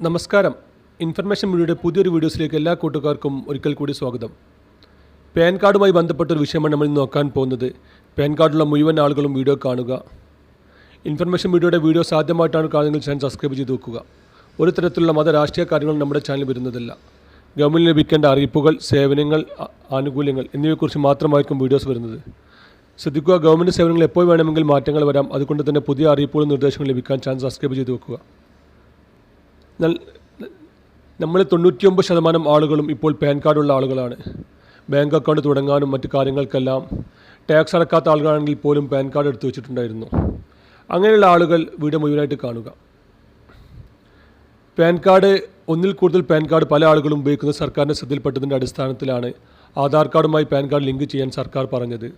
നമസ്കാരം. ഇൻഫർമേഷൻ മീഡിയയുടെ പുതിയൊരു വീഡിയോസിലേക്ക് എല്ലാ കൂട്ടുകാർക്കും ഒരിക്കൽ കൂടി സ്വാഗതം. പാൻ കാർഡുമായി ബന്ധപ്പെട്ട ഒരു വിഷയമാണ് നമ്മൾ നോക്കാൻ പോകുന്നത്. പാൻ കാർഡുള്ള മുഴുവൻ ആളുകളും വീഡിയോ കാണുക. ഇൻഫർമേഷൻ മീഡിയയുടെ വീഡിയോ സാധ്യമായിട്ടാണ് കാണുന്നതെങ്കിൽ ചാനൽ സബ്സ്ക്രൈബ് ചെയ്ത് വെക്കുക. ഒരു തരത്തിലുള്ള മത രാഷ്ട്രീയ കാര്യങ്ങളും നമ്മുടെ ചാനൽ വരുന്നതല്ല. ഗവൺമെന്റ് ലഭിക്കേണ്ട അറിയിപ്പുകൾ സേവനങ്ങൾ ആനുകൂല്യങ്ങൾ എന്നിവയെക്കുറിച്ച് മാത്രമായിരിക്കും വീഡിയോസ് വരുന്നത്. ശ്രദ്ധിക്കുക ഗവൺമെന്റ് സേവനങ്ങൾ എപ്പോൾ വേണമെങ്കിൽ മാറ്റങ്ങൾ വരാം. അതുകൊണ്ട് തന്നെ പുതിയ അറിയിപ്പുകളും നിർദ്ദേശങ്ങളും ലഭിക്കാൻ ചാനൽ സബ്സ്ക്രൈബ് ചെയ്ത് വെക്കുക. നമ്മൾ തൊണ്ണൂറ്റിയൊമ്പത് ശതമാനം ആളുകളും ഇപ്പോൾ പാൻ കാർഡുള്ള ആളുകളാണ്. ബാങ്ക് അക്കൗണ്ട് തുടങ്ങാനും മറ്റു കാര്യങ്ങൾക്കെല്ലാം ടാക്സ് അടക്കാത്ത ആളുകളാണെങ്കിൽ പോലും പാൻ കാർഡ് എടുത്തു വെച്ചിട്ടുണ്ടായിരുന്നു. അങ്ങനെയുള്ള ആളുകൾ വീട് മുഴുവനായിട്ട് കാണുക. പാൻ കാർഡ് ഒന്നിൽ കൂടുതൽ പാൻ കാർഡ് പല ആളുകളും ഉപയോഗിക്കുന്ന സർക്കാരിന്റെ ശ്രദ്ധയിൽപ്പെട്ടതിന്റെ അടിസ്ഥാനത്തിലാണ് ആധാർ കാർഡുമായി പാൻ കാർഡ് ലിങ്ക് ചെയ്യാൻ സർക്കാർ പറഞ്ഞത്.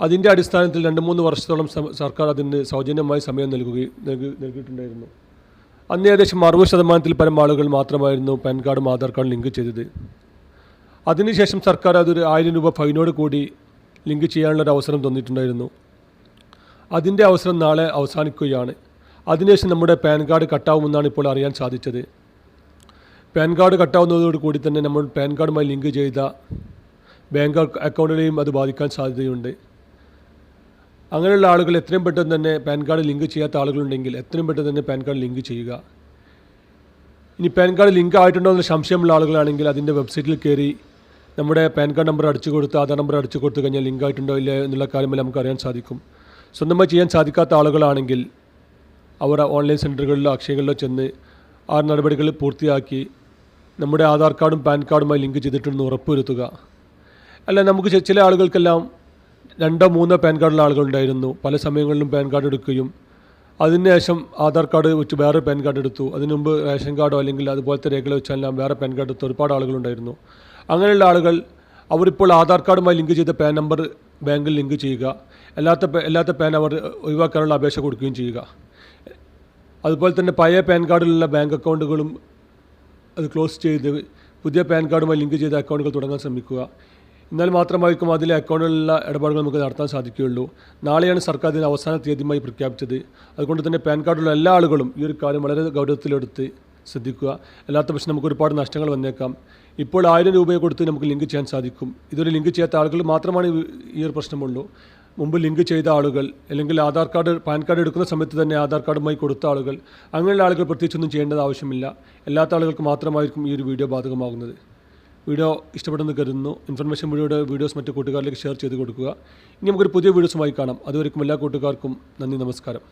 അതിന്റെ അടിസ്ഥാനത്തിൽ രണ്ട് മൂന്ന് വർഷത്തോളം സർക്കാർ അതിന് സൗജന്യമായി സമയം നൽകുകയും നൽകി- നൽകിയിട്ടുണ്ടായിരുന്നു. അന്ന് ഏകദേശം അറുപത് ശതമാനത്തിൽ പരം ആളുകൾ മാത്രമായിരുന്നു പാൻ കാർഡും ആധാർ കാർഡും ലിങ്ക് ചെയ്തത്. അതിനുശേഷം സർക്കാർ അതൊരു ആയിരം രൂപ ഫൈനോട് കൂടി ലിങ്ക് ചെയ്യാനുള്ളൊരു അവസരം തന്നിട്ടുണ്ടായിരുന്നു. അതിന്റെ അവസരം നാളെ അവസാനിക്കുകയാണ്. അതിനുശേഷം നമ്മുടെ പാൻ കാർഡ് കട്ടാവുമെന്നാണ് ഇപ്പോൾ അറിയാൻ സാധിച്ചത്. പാൻ കാർഡ് കട്ടാവുന്നതോട് കൂടി തന്നെ നമ്മൾ പാൻ കാർഡുമായി ലിങ്ക് ചെയ്ത ബാങ്ക് അക്കൗണ്ടിനെയും അത് ബാധിക്കാൻ സാധ്യതയുണ്ട്. അങ്ങനെയുള്ള ആളുകൾ എത്രയും പെട്ടെന്ന് തന്നെ പാൻ കാർഡ് ലിങ്ക് ചെയ്യാത്ത ആളുകളുണ്ടെങ്കിൽ എത്രയും പെട്ടെന്ന് തന്നെ പാൻ കാർഡ് ലിങ്ക് ചെയ്യുക. ഇനി പാൻ കാർഡ് ലിങ്ക് ആയിട്ടുണ്ടോ എന്ന് സംശയമുള്ള ആളുകളാണെങ്കിൽ അതിന്റെ വെബ്സൈറ്റിൽ കയറി നമ്മുടെ പാൻ കാർഡ് നമ്പർ അടിച്ചു കൊടുത്ത് ആധാർ നമ്പർ അടിച്ചു കൊടുത്തു കഴിഞ്ഞാൽ ലിങ്ക് ആയിട്ടുണ്ടോ ഇല്ല എന്നുള്ള കാര്യമെല്ലാം നമുക്ക് അറിയാൻ സാധിക്കും. സ്വന്തമായി ചെയ്യാൻ സാധിക്കാത്ത ആളുകളാണെങ്കിൽ അവർ ഓൺലൈൻ സെന്ററുകളിലോ അക്ഷയകളിലോ ചെന്ന് ആ നടപടികൾ പൂർത്തിയാക്കി നമ്മുടെ ആധാർ കാർഡും പാൻ കാർഡുമായി ലിങ്ക് ചെയ്തിട്ടുണ്ടെന്ന് ഉറപ്പുവരുത്തുക. അല്ല നമുക്ക് ചില ആളുകൾക്കെല്ലാം രണ്ടോ മൂന്നോ പാൻ കാർഡുള്ള ആളുകളുണ്ടായിരുന്നു. പല സമയങ്ങളിലും പാൻ കാർഡ് എടുക്കുകയും അതിനുശേഷം ആധാർ കാർഡ് വെച്ച് വേറെ പാൻ കാർഡ് എടുത്തു. അതിനു മുമ്പ് റേഷൻ കാർഡോ അല്ലെങ്കിൽ അതുപോലത്തെ രേഖകൾ വെച്ചെല്ലാം വേറെ പാൻ കാർഡ് എടുത്ത ഒരുപാട് ആളുകളുണ്ടായിരുന്നു. അങ്ങനെയുള്ള ആളുകൾ അവരിപ്പോൾ ആധാർ കാർഡുമായി ലിങ്ക് ചെയ്ത പാൻ നമ്പർ ബാങ്കിൽ ലിങ്ക് ചെയ്യുക. അല്ലാത്ത അല്ലാത്ത പാൻ അവർ ഒഴിവാക്കാനുള്ള അപേക്ഷ കൊടുക്കുകയും ചെയ്യുക. അതുപോലെ തന്നെ പഴയ പാൻ കാർഡിലുള്ള ബാങ്ക് അക്കൗണ്ടുകളും അത് ക്ലോസ് ചെയ്ത് പുതിയ പാൻ കാർഡുമായി ലിങ്ക് ചെയ്ത അക്കൗണ്ടുകൾ തുടങ്ങാൻ ശ്രമിക്കുക. എന്നാൽ മാത്രമായിരിക്കും അതിലെ അക്കൗണ്ടുകളിലുള്ള ഇടപാടുകൾ നമുക്ക് നടത്താൻ സാധിക്കുകയുള്ളൂ. നാളെയാണ് സർക്കാർ ഇതിന് അവസാന തീയതിയുമായി പ്രഖ്യാപിച്ചത്. അതുകൊണ്ട് തന്നെ പാൻ കാർഡുള്ള എല്ലാ ആളുകളും ഈ ഒരു കാര്യം വളരെ ഗൗരവത്തിലെടുത്ത് ശ്രദ്ധിക്കുക. അല്ലാത്ത പക്ഷം നമുക്ക് ഒരുപാട് നഷ്ടങ്ങൾ വന്നേക്കാം. ഇപ്പോൾ ആയിരം രൂപയെ കൊടുത്ത് നമുക്ക് ലിങ്ക് ചെയ്യാൻ സാധിക്കും. ഇതൊരു ലിങ്ക് ചെയ്യാത്ത ആളുകൾ മാത്രമാണ് ഈ- ഒരു പ്രശ്നമുള്ളൂ. മുമ്പ് ലിങ്ക് ചെയ്ത ആളുകൾ അല്ലെങ്കിൽ ആധാർ കാർഡ് പാൻ കാർഡ് എടുക്കുന്ന സമയത്ത് തന്നെ ആധാർ കാർഡുമായി കൊടുത്ത ആളുകൾ അങ്ങനെയുള്ള ആളുകൾ പ്രത്യേകിച്ചൊന്നും ചെയ്യേണ്ടത് ആവശ്യമില്ല. അല്ലാത്ത ആളുകൾക്ക് മാത്രമായിരിക്കും ഈ ഒരു വീഡിയോ ബാധകമാകുന്നത്. വീഡിയോ ഇഷ്ടപ്പെടുന്നു കരുതുന്നു. ഇൻഫർമേഷൻ വീഡിയോയുടെ വീഡിയോസ് മറ്റു കൂട്ടുകാരിലേക്ക് ഷെയർ ചെയ്ത് കൊടുക്കുക. ഇനി നമുക്കൊരു പുതിയ വീഡിയോസുമായി കാണാം. അതുവരെക്കും എല്ലാ കൂട്ടുകാർക്കും നന്ദി നമസ്കാരം.